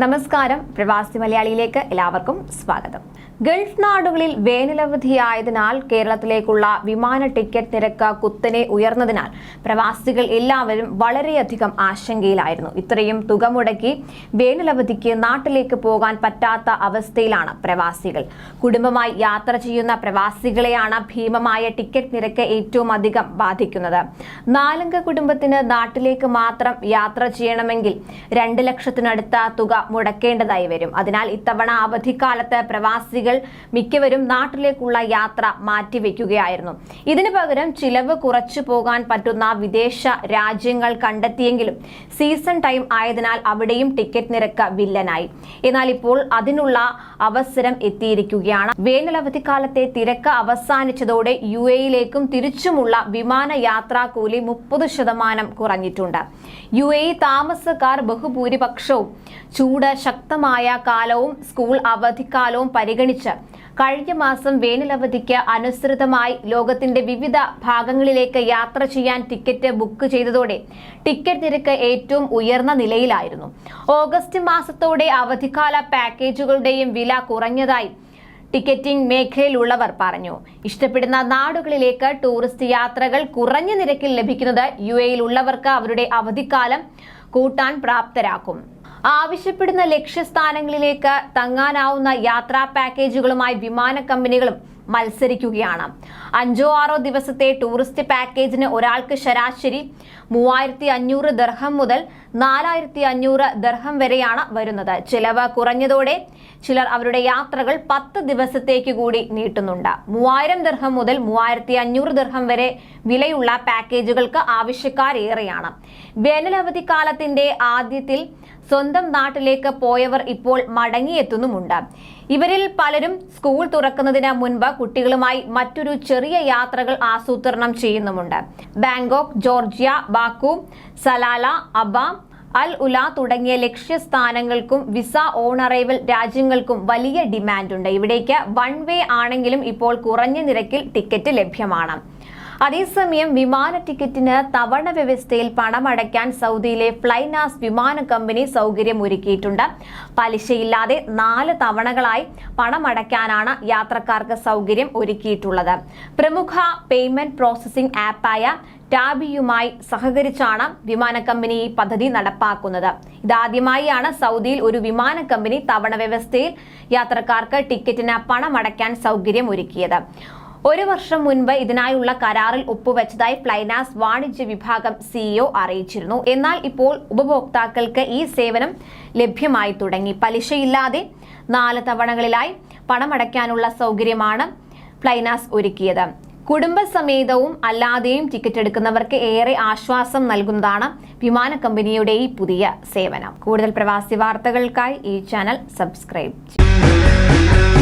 നമസ്കാരം. പ്രവാസി മലയാളിയിലേക്ക് എല്ലാവർക്കും സ്വാഗതം. ഗൾഫ് നാടുകളിൽ വേനലവധിയായതിനാൽ കേരളത്തിലേക്കുള്ള വിമാന ടിക്കറ്റ് നിരക്ക് കുത്തനെ ഉയർന്നതിനാൽ പ്രവാസികൾ എല്ലാവരും വളരെയധികം ആശങ്കയിലായിരുന്നു. ഇത്രയും തുക മുടക്കി വേനലവധിക്ക് നാട്ടിലേക്ക് പോകാൻ പറ്റാത്ത അവസ്ഥയിലാണ് പ്രവാസികൾ. കുടുംബമായി യാത്ര ചെയ്യുന്ന പ്രവാസികളെയാണ് ഭീമമായ ടിക്കറ്റ് നിരക്ക് ഏറ്റവും അധികം ബാധിക്കുന്നത്. നാലംഗ കുടുംബത്തിന് നാട്ടിലേക്ക് മാത്രം യാത്ര ചെയ്യണമെങ്കിൽ രണ്ട് ലക്ഷത്തിനടുത്ത തുക മുടക്കേണ്ടതായി വരും. അതിനാൽ ഇത്തവണ അവധിക്കാലത്ത് പ്രവാസികൾ മിക്കവരും നാട്ടിലേക്കുള്ള യാത്ര മാറ്റിവെക്കുകയായിരുന്നു. ഇതിനു പകരം ചിലവ് കുറച്ചു പോകാൻ പറ്റുന്ന വിദേശ രാജ്യങ്ങൾ കണ്ടെത്തിയെങ്കിലും സീസൺ ടൈം ആയതിനാൽ അവിടെയും ടിക്കറ്റ് നിരക്ക് വില്ലനായി. എന്നാൽ ഇപ്പോൾ അതിനുള്ള അവസരം എത്തിയിരിക്കുകയാണ്. വേനലവധിക്കാലത്തെ തിരക്ക് അവസാനിച്ചതോടെ യു എയിലേക്കും തിരിച്ചുമുള്ള വിമാന യാത്രാ കൂലി മുപ്പത് ശതമാനം കുറഞ്ഞിട്ടുണ്ട്. യു എ താമസക്കാർ ബഹുഭൂരിപക്ഷവും ചൂട് ശക്തമായ കാലവും സ്കൂൾ അവധിക്കാലവും പരിഗണിച്ച് കഴിഞ്ഞ മാസം വേനലവധിക്ക് അനുസൃതമായി ലോകത്തിന്റെ വിവിധ ഭാഗങ്ങളിലേക്ക് യാത്ര ചെയ്യാൻ ടിക്കറ്റ് ബുക്ക് ചെയ്തതോടെ ടിക്കറ്റ് നിരക്ക് ഏറ്റവും ഉയർന്ന നിലയിലായിരുന്നു. ഓഗസ്റ്റ് മാസത്തോടെ അവധിക്കാല പാക്കേജുകളുടെയും വില കുറഞ്ഞതായി ടിക്കറ്റിംഗ് മേഖലയിലുള്ളവർ പറഞ്ഞു. ഇഷ്ടപ്പെടുന്ന നാടുകളിലേക്ക് ടൂറിസ്റ്റ് യാത്രകൾ കുറഞ്ഞ നിരക്കിൽ ലഭിക്കുന്നത് യു എയിലുള്ളവർക്ക് അവരുടെ അവധിക്കാലം കൂട്ടാൻ പ്രാപ്തരാക്കും. ആവശ്യപ്പെടുന്ന ലക്ഷ്യസ്ഥാനങ്ങളിലേക്ക് തങ്ങാനാവുന്ന യാത്രാ പാക്കേജുകളുമായി വിമാന കമ്പനികളും മത്സരിക്കുകയാണ്. അഞ്ചോ ആറോ ദിവസത്തെ ടൂറിസ്റ്റ് പാക്കേജിന് ഒരാൾക്ക് ശരാശരി മൂവായിരത്തി അഞ്ഞൂറ് ദർഹം മുതൽ നാലായിരത്തി അഞ്ഞൂറ് ദർഹം വരെയാണ് വരുന്നത്. ചിലവ് കുറഞ്ഞതോടെ ചിലർ അവരുടെ യാത്രകൾ പത്ത് ദിവസത്തേക്ക് കൂടി നീട്ടുന്നുണ്ട്. മൂവായിരം ദർഹം മുതൽ മൂവായിരത്തി അഞ്ഞൂറ് ദർഹം വരെ വിലയുള്ള പാക്കേജുകൾക്ക് ആവശ്യക്കാരേറെയാണ്. വേനലവധി കാലത്തിന്റെ ആദ്യത്തിൽ സ്വന്തം നാട്ടിലേക്ക് പോയവർ ഇപ്പോൾ മടങ്ങിയെത്തുന്നുമുണ്ട്. ഇവരിൽ പലരും സ്കൂൾ തുറക്കുന്നതിന് മുൻപ് കുട്ടികളുമായി മറ്റൊരു ചെറിയ യാത്രകൾ ആസൂത്രണം ചെയ്യുന്നുമുണ്ട്. Bangkok Georgia Baku Salalah Abha Al Ula തുടങ്ങിയ ലക്ഷ്യസ്ഥാനങ്ങൾക്കും വിസ ഓൺ അറൈവൽ രാജ്യങ്ങൾക്കും വലിയ ഡിമാൻഡുണ്ട്. ഇവിടേക്ക് വൺ വേ ആണെങ്കിലും ഇപ്പോൾ കുറഞ്ഞ നിരക്കിൽ ടിക്കറ്റ് ലഭ്യമാണ്. അതേസമയം വിമാന ടിക്കറ്റിന് തവണ വ്യവസ്ഥയിൽ പണമടയ്ക്കാൻ സൗദിയിലെ ഫ്ലൈനാസ് വിമാന കമ്പനി സൗകര്യം ഒരുക്കിയിട്ടുണ്ട് പലിശയില്ലാതെ നാല് തവണകളായി പണമടയ്ക്കാനാണ് യാത്രക്കാർക്ക് സൗകര്യം ഒരുക്കിയിട്ടുള്ളത്. പ്രമുഖ പേയ്മെന്റ് പ്രോസസ്സിംഗ് ആപ്പായ ടാബിയുമായി സഹകരിച്ചാണ് വിമാന കമ്പനി ഈ പദ്ധതി നടപ്പാക്കുന്നത്. ഇതാദ്യമായാണ് സൗദിയിൽ ഒരു വിമാന കമ്പനി തവണ വ്യവസ്ഥയിൽ യാത്രക്കാർക്ക് ടിക്കറ്റിന് പണമടയ്ക്കാൻ സൗകര്യം ഒരുക്കിയത് ഒരു വർഷം മുൻപ് ഇതിനായുള്ള കരാറിൽ ഒപ്പുവെച്ചതായി ഫ്ലൈനാസ് വാണിജ്യ വിഭാഗം സിഇഒ അറിയിച്ചിരുന്നു. എന്നാൽ ഇപ്പോൾ ഉപഭോക്താക്കൾക്ക് ഈ സേവനം ലഭ്യമായി തുടങ്ങി. പലിശയില്ലാതെ നാല് തവണകളിലായി പണമടയ്ക്കാനുള്ള സൗകര്യമാണ് ഫ്ലൈനാസ് ഒരുക്കിയത്. കുടുംബസമേതവും അല്ലാതെയും ടിക്കറ്റ് എടുക്കുന്നവർക്ക് ഏറെ ആശ്വാസം നൽകുന്നതാണ് വിമാന കമ്പനിയുടെ ഈ പുതിയ സേവനം. കൂടുതൽ പ്രവാസി വാർത്തകൾക്കായി ഈ ചാനൽ സബ്സ്ക്രൈബ് ചെയ്യും.